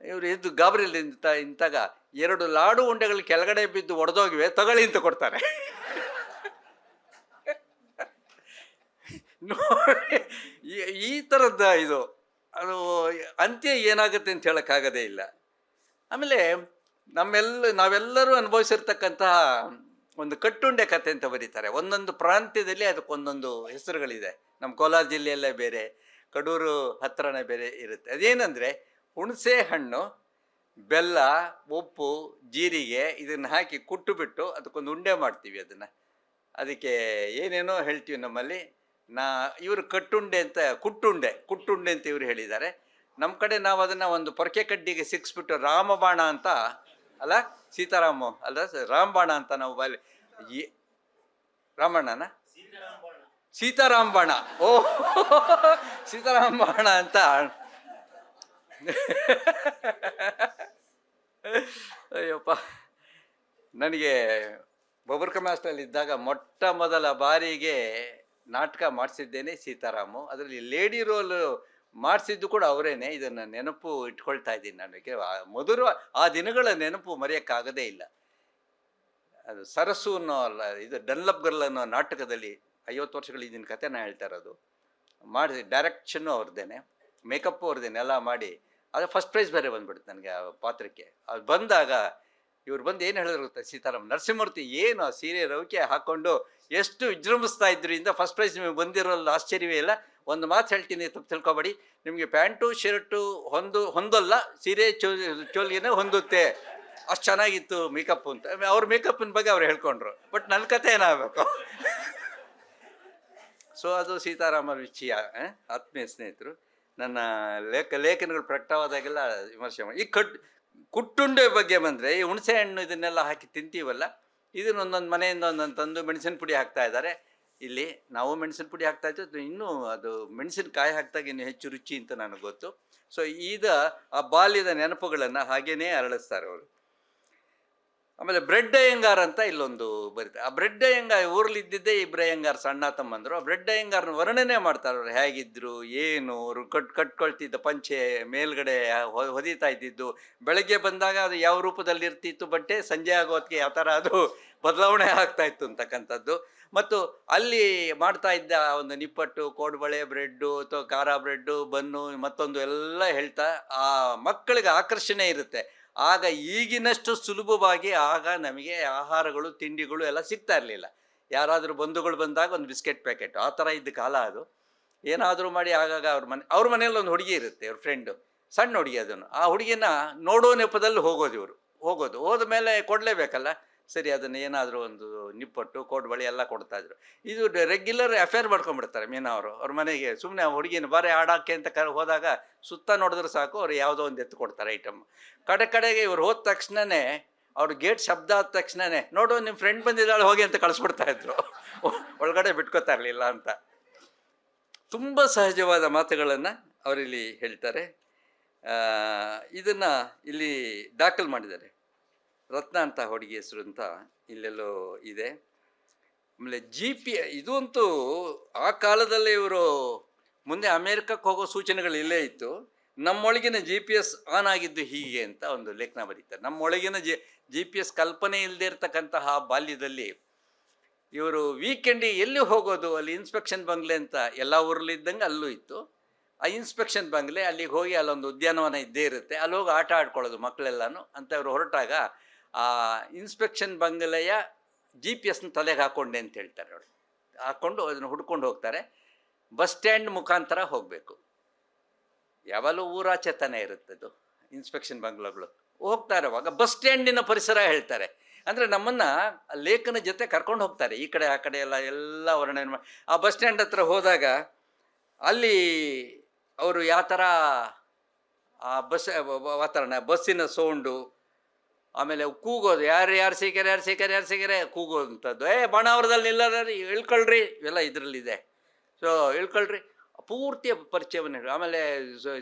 ಇವರು ಇದ್ದು ಗಾಬರಿಯಲ್ಲಿ ನಿಂತ ಇಂತಾಗ ಎರಡು ಲಾಡು ಉಂಡೆಗಳು ಕೆಳಗಡೆ ಬಿದ್ದು ಒಡೆದೋಗಿವೆ, ತಗೊಳ್ಳಿ ಅಂತ ಕೊಡ್ತಾರೆ. ನೋಡಿ, ಈ- ಥರದ್ದ ಥರದ ಇದು. ಅದು ಅಂತ್ಯ ಏನಾಗುತ್ತೆ ಅಂತ ಹೇಳೋಕ್ಕಾಗದೇ ಇಲ್ಲ. ಆಮೇಲೆ ನಮ್ಮೆಲ್ಲ, ನಾವೆಲ್ಲರೂ ಅನುಭವಿಸಿರ್ತಕ್ಕಂತಹ ಒಂದು ಕಟ್ಟುಂಡೆ ಕತೆ ಅಂತ ಬರೀತಾರೆ. ಒಂದೊಂದು ಪ್ರಾಂತ್ಯದಲ್ಲಿ ಅದಕ್ಕೊಂದೊಂದು ಹೆಸರುಗಳಿದೆ. ನಮ್ಮ ಕೋಲಾರ ಜಿಲ್ಲೆಯಲ್ಲೇ ಬೇರೆ, ಕಡೂರು ಹತ್ರನೇ ಬೇರೆ ಇರುತ್ತೆ. ಅದೇನೆಂದರೆ, ಹುಣಸೆ ಹಣ್ಣು, ಬೆಲ್ಲ, ಉಪ್ಪು, ಜೀರಿಗೆ ಇದನ್ನು ಹಾಕಿ ಕುಟ್ಟು ಬಿಟ್ಟು ಅದಕ್ಕೊಂದು ಉಂಡೆ ಮಾಡ್ತೀವಿ ಅದನ್ನು. ಅದಕ್ಕೆ ಏನೇನೋ ಹೇಳ್ತೀವಿ ನಮ್ಮಲ್ಲಿ. ನಾ, ಇವರು ಕಟ್ಟುಂಡೆ ಅಂತ ಕುಟ್ಟುಂಡೆ ಕುಟ್ಟುಂಡೆ ಅಂತ ಇವರು ಹೇಳಿದ್ದಾರೆ. ನಮ್ಮ ಕಡೆ ನಾವು ಅದನ್ನು ಒಂದು ಪೊರಕೆ ಕಡ್ಡಿಗೆ ಸಿಕ್ಸ್ಬಿಟ್ಟು ರಾಮಬಾಣ ಅಂತ, ಅಲ್ಲ? ಸೀತಾರಾಮ, ಅಲ್ಲ? ರಾಮಬಾಣ ಅಂತ ನಾವು ಬಲ್ಲಿ ಈ ರಾಮಣ್ಣನ? ಸೀತಾರಾಮ ಬಾಣ ಓ ಸೀತಾರಾಮ ಬಾಣ ಅಂತ. ಅಯ್ಯಪ್ಪ. ನನಗೆ ಬೊಬರ್ಕ ಮಾಸ್ಟ್ರಲ್ಲಿ ಇದ್ದಾಗ ಮೊಟ್ಟ ಮೊದಲ ಬಾರಿಗೆ ನಾಟಕ ಮಾಡಿಸಿದ್ದೇನೆ ಸೀತಾರಾಮು. ಅದರಲ್ಲಿ ಲೇಡಿ ರೋಲ್ ಮಾಡಿಸಿದ್ದು ಕೂಡ ಅವರೇನೆ. ಇದನ್ನು ನೆನಪು ಇಟ್ಕೊಳ್ತಾ ಇದ್ದೀನಿ ನನಗೆ ಮೊದಲು ಆ ದಿನಗಳ ನೆನಪು ಮರೆಯೋಕ್ಕಾಗದೇ ಇಲ್ಲ. ಅದು ಸರಸು ಅನ್ನೋ ಅಲ್ಲ, ಇದು ಡನ್ಲಪ್ ಗರ್ಲ್ ಅನ್ನೋ ನಾಟಕದಲ್ಲಿ ಐವತ್ತು ವರ್ಷಗಳ ಇದನ್ನ ನಾನು ಹೇಳ್ತಾ ಇರೋದು. ಮಾಡಿ, ಡೈರೆಕ್ಷನ್ನು ಅವ್ರದ್ದೇನೆ, ಮೇಕಪ್ಪು ಅವ್ರದ್ದೇನೆ ಎಲ್ಲ ಮಾಡಿ, ಅದು ಫಸ್ಟ್ ಪ್ರೈಸ್ ಬೇರೆ ಬಂದ್ಬಿಡುತ್ತೆ ನನಗೆ ಆ ಪಾತ್ರಕ್ಕೆ. ಅದು ಬಂದಾಗ ಇವ್ರು ಬಂದು ಏನು ಹೇಳಿದ್ರು ಗೊತ್ತಾ ಸೀತಾರಾಮ್? ನರಸಿಂಹಮೂರ್ತಿ ಏನು ಆ ಸೀರೆ ರವಿಕೆ ಹಾಕ್ಕೊಂಡು ಎಷ್ಟು ವಿಜೃಂಭಿಸ್ತಾ ಇಂದ ಫಸ್ಟ್ ಪ್ರೈಸ್ ನಿಮಗೆ ಬಂದಿರೋಲ್ಲ, ಆಶ್ಚರ್ಯವೇ ಇಲ್ಲ. ಒಂದು ಮಾತು ಹೇಳ್ತೀನಿ ತಪ್ಪು ತಿಳ್ಕೊಬೇಡಿ. ನಿಮಗೆ ಪ್ಯಾಂಟು, ಶರ್ಟು ಹೊಂದು ಹೊಂದಲ್ಲ ಸೀರೆ ಚೋ, ಚೋಲಿಗೆನೇ ಹೊಂದುತ್ತೆ. ಅಷ್ಟು ಚೆನ್ನಾಗಿತ್ತು ಮೇಕಪ್ ಅಂತ. ಅವ್ರ ಮೇಕಪ್ಪಿನ ಬಗ್ಗೆ ಅವ್ರು ಹೇಳ್ಕೊಂಡ್ರು. ಬಟ್ ನನ್ನ ಕತೆ ಏನಾಗಬೇಕು? ಸೊ ಅದು ಸೀತಾರಾಮರ ವಿಷಯ ಆತ್ಮೀಯ ಸ್ನೇಹಿತರು, ನನ್ನ ಲೇಖ, ಲೇಖನಗಳು ಪ್ರಕಟವಾದಾಗೆಲ್ಲ ವಿಮರ್ಶೆ ಈ ಕಟ್ ಕುಟ್ಟುಂಡೆ ಬಗ್ಗೆ ಬಂದರೆ, ಈ ಹುಣಸೆ ಹಣ್ಣು ಇದನ್ನೆಲ್ಲ ಹಾಕಿ ತಿಂತೀವಲ್ಲ, ಇದನ್ನ ಒಂದೊಂದು ಮನೆಯಿಂದ ಒಂದೊಂದು ತಂದು ಮೆಣಸಿನ ಪುಡಿ ಹಾಕ್ತಾ ಇದ್ದಾರೆ. ಇಲ್ಲಿ ನಾವು ಮೆಣಸಿನ ಪುಡಿ ಹಾಕ್ತಾ ಇದ್ದೆ ಇನ್ನೂ ಅದು ಮೆಣಸಿನಕಾಯಿ ಹಾಕಿದಾಗ ಇನ್ನು ಹೆಚ್ಚು ರುಚಿ ಅಂತ ನನಗೆ ಗೊತ್ತು. ಸೊ ಈಗ ಆ ಬಾಲ್ಯದ ನೆನಪುಗಳನ್ನು ಹಾಗೇನೇ ಅರಳಿಸ್ತಾರೆ ಅವರು. ಆಮೇಲೆ ಬ್ರೆಡ್ ಅಯ್ಯಂಗಾರ್ ಅಂತ ಇಲ್ಲೊಂದು ಬರುತ್ತೆ ಆ ಬ್ರೆಡ್ ಅಯ್ಯಂಗಾರ್ ಊರಲ್ಲಿ ಇದ್ದಿದ್ದೇ ಇಬ್ರು ಅಯ್ಯಂಗಾರ್ ಸಣ್ಣ ತಮ್ಮಂದರು. ಆ ಬ್ರೆಡ್ ಅಯ್ಯಂಗಾರ್ನ ವರ್ಣನೆ ಮಾಡ್ತಾರೆ ಅವ್ರು. ಹೇಗಿದ್ರು, ಏನು, ಅವರು ಕಟ್, ಕಟ್ಕೊಳ್ತಿದ್ದ ಪಂಚೆ ಮೇಲ್ಗಡೆ ಹೊದಿತಾ ಇದ್ದಿದ್ದು. ಬೆಳಗ್ಗೆ ಬಂದಾಗ ಅದು ಯಾವ ರೂಪದಲ್ಲಿ ಇರ್ತಿತ್ತು ಬಟ್ಟೆ, ಸಂಜೆ ಆಗೋದಕ್ಕೆ ಯಾವ ಥರ ಅದು ಬದಲಾವಣೆ ಆಗ್ತಾ ಇತ್ತು ಅಂತಕ್ಕಂಥದ್ದು. ಮತ್ತು ಅಲ್ಲಿ ಮಾಡ್ತಾ ಇದ್ದ ಒಂದು ನಿಪ್ಪಟ್ಟು, ಕೋಡ್ಬಳೆ ಬ್ರೆಡ್ಡು, ಅಥವಾ ಖಾರ ಬ್ರೆಡ್ಡು, ಬನ್ನು, ಮತ್ತೊಂದು ಎಲ್ಲ ಹೇಳ್ತಾ ಆ ಮಕ್ಕಳಿಗೆ ಆಕರ್ಷಣೆ ಇರುತ್ತೆ. ಆಗ ಈಗಿನಷ್ಟು ಸುಲಭವಾಗಿ ಆಗ ನಮಗೆ ಆಹಾರಗಳು, ತಿಂಡಿಗಳು ಎಲ್ಲ ಸಿಗ್ತಾ ಇರಲಿಲ್ಲ. ಯಾರಾದರೂ ಬಂಧುಗಳು ಬಂದಾಗ ಒಂದು ಬಿಸ್ಕೆಟ್ ಪ್ಯಾಕೆಟ್, ಆ ಥರ ಇದ್ದ ಕಾಲ ಅದು. ಏನಾದರೂ ಮಾಡಿ ಆಗಾಗ ಅವ್ರ ಮನೆ, ಅವ್ರ ಮನೇಲಿ ಒಂದು ಹುಡುಗಿ ಇರುತ್ತೆ, ಅವ್ರ ಫ್ರೆಂಡು ಸಣ್ಣ ಹುಡುಗಿ ಅದನ್ನು. ಆ ಹುಡುಗಿನ ನೋಡೋ ನೆಪದಲ್ಲಿ ಹೋಗೋದು ಇವರು. ಹೋಗೋದು. ಹೋದ ಮೇಲೆ ಕೊಡಲೇಬೇಕಲ್ಲ? ಸರಿ, ಅದನ್ನು ಏನಾದರೂ ಒಂದು ನಿಪ್ಪಟ್ಟು ಕೋಡ್ಬಳಿ ಎಲ್ಲ ಕೊಡ್ತಾಯಿದ್ರು ಇದು ರೆಗ್ಯುಲರ್ ಅಫೇರ್ ಮಾಡ್ಕೊಂಡ್ಬಿಡ್ತಾರೆ ಮೀನಾ ಅವರು. ಅವ್ರ ಮನೆಗೆ ಸುಮ್ಮನೆ ಹುಡುಗಿನ ಬಾರಿ ಆಡೋಕ್ಕೆ ಅಂತ ಕರ್, ಹೋದಾಗ ಸುತ್ತ ನೋಡಿದ್ರೆ ಸಾಕು, ಅವ್ರು ಯಾವುದೋ ಒಂದು ಎತ್ತು ಕೊಡ್ತಾರೆ ಐಟಮ್ ಕಡೆ ಕಡೆಗೆ ಇವ್ರು ಹೋದ ತಕ್ಷಣವೇ ಅವ್ರು ಗೇಟ್ ಶಬ್ದ ಆದ ತಕ್ಷಣನೇ, ನೋಡು ನಿಮ್ಮ ಫ್ರೆಂಡ್ ಬಂದಿದ್ದಾಳೆ, ಹೋಗಿ ಅಂತ ಕಳಿಸ್ಬಿಡ್ತಾ ಇದ್ರು. ಒಳಗಡೆ ಬಿಟ್ಕೋತಾ ಇರಲಿಲ್ಲ ಅಂತ. ತುಂಬ ಸಹಜವಾದ ಮಾತುಗಳನ್ನು ಅವರಿಲ್ಲಿ ಹೇಳ್ತಾರೆ. ಇದನ್ನು ಇಲ್ಲಿ ದಾಖಲು ಮಾಡಿದ್ದಾರೆ. ರತ್ನ ಅಂತ ಹುಡುಗಿ ಹೆಸರು ಅಂತ ಇಲ್ಲೆಲ್ಲೋ ಇದೆ. ಆಮೇಲೆ ಜಿ ಪಿ ಇದು ಅಂತೂ ಆ ಕಾಲದಲ್ಲೇ ಇವರು ಮುಂದೆ ಅಮೇರಿಕಕ್ಕೆ ಹೋಗೋ ಸೂಚನೆಗಳು ಇಲ್ಲೇ ಇತ್ತು. ನಮ್ಮೊಳಗಿನ ಜಿ ಪಿ ಎಸ್ ಆನ್ ಆಗಿದ್ದು ಹೀಗೆ ಅಂತ ಒಂದು ಲೇಖನ ಬರೀತಾರೆ. ನಮ್ಮೊಳಗಿನ ಜಿ ಜಿ ಪಿ ಎಸ್ ಕಲ್ಪನೆ ಇಲ್ಲದೆ ಇರತಕ್ಕಂತಹ ಬಾಲ್ಯದಲ್ಲಿ ಇವರು ವೀಕೆಂಡಿಗೆ ಎಲ್ಲಿ ಹೋಗೋದು, ಅಲ್ಲಿ ಇನ್ಸ್ಪೆಕ್ಷನ್ ಬಂಗ್ಲೆ ಅಂತ ಎಲ್ಲ ಊರಲ್ಲಿ ಇದ್ದಂಗೆ ಅಲ್ಲೂ ಇತ್ತು. ಆ ಇನ್ಸ್ಪೆಕ್ಷನ್ ಬಂಗ್ಲೆ ಅಲ್ಲಿಗೆ ಹೋಗಿ ಅಲ್ಲೊಂದು ಉದ್ಯಾನವನ ಇದ್ದೇ ಇರುತ್ತೆ. ಅಲ್ಲಿ ಹೋಗಿ ಆಟ ಆಡ್ಕೊಳ್ಳೋದು ಮಕ್ಕಳೆಲ್ಲನೂ ಅಂತ ಇವರು ಹೊರಟಾಗ ಆ ಇನ್ಸ್ಪೆಕ್ಷನ್ ಬಂಗಲೆಯ ಜಿ ಪಿ ಎಸ್ನ ತಲೆಗೆ ಹಾಕ್ಕೊಂಡೆ ಅಂತ ಹೇಳ್ತಾರೆ ಅವರು. ಹಾಕ್ಕೊಂಡು ಅದನ್ನು ಹುಡ್ಕೊಂಡು ಹೋಗ್ತಾರೆ. ಬಸ್ ಸ್ಟ್ಯಾಂಡ್ ಮುಖಾಂತರ ಹೋಗಬೇಕು. ಯಾವಾಗಲೂ ಇರುತ್ತೆ ಅದು ಇನ್ಸ್ಪೆಕ್ಷನ್ ಬಂಗ್ಲಗಳು. ಹೋಗ್ತಾರೆ ಅವಾಗ, ಬಸ್ ಸ್ಟ್ಯಾಂಡಿನ ಪರಿಸರ ಹೇಳ್ತಾರೆ. ಅಂದರೆ ನಮ್ಮನ್ನು ಲೇಖನ ಜೊತೆ ಕರ್ಕೊಂಡು ಹೋಗ್ತಾರೆ. ಈ ಕಡೆ, ಆ ಕಡೆ ಎಲ್ಲ ಎಲ್ಲ ವರ್ಣನೆ ಆ ಬಸ್ ಸ್ಟ್ಯಾಂಡ್ ಹತ್ರ ಹೋದಾಗ ಅಲ್ಲಿ ಅವರು ಯಾವ ಥರ ಆ ಬಸ್, ವಾತಾವರಣ, ಬಸ್ಸಿನ ಸೌಂಡು ಆಮೇಲೆ ಕೂಗೋದು ಯಾರು ಯಾರು ಸಿಕ್ಕಾರೆ ಯಾರು ಸಿಕ್ಕಾರೆ ಯಾರು ಸಿಕ್ಕಾರೆ ಕೂಗೋದಂಥದ್ದು. ಏ, ಬಾಣಾವರದಲ್ಲಿ ನಿಲ್ಲದ್ರಿ ಇಳ್ಕೊಳ್ರಿ ಇವೆಲ್ಲ ಇದರಲ್ಲಿದೆ. ಸೊ ಇಳ್ಕೊಳ್ರಿ ಪೂರ್ತಿ ಪರಿಚಯವನ್ನು ಆಮೇಲೆ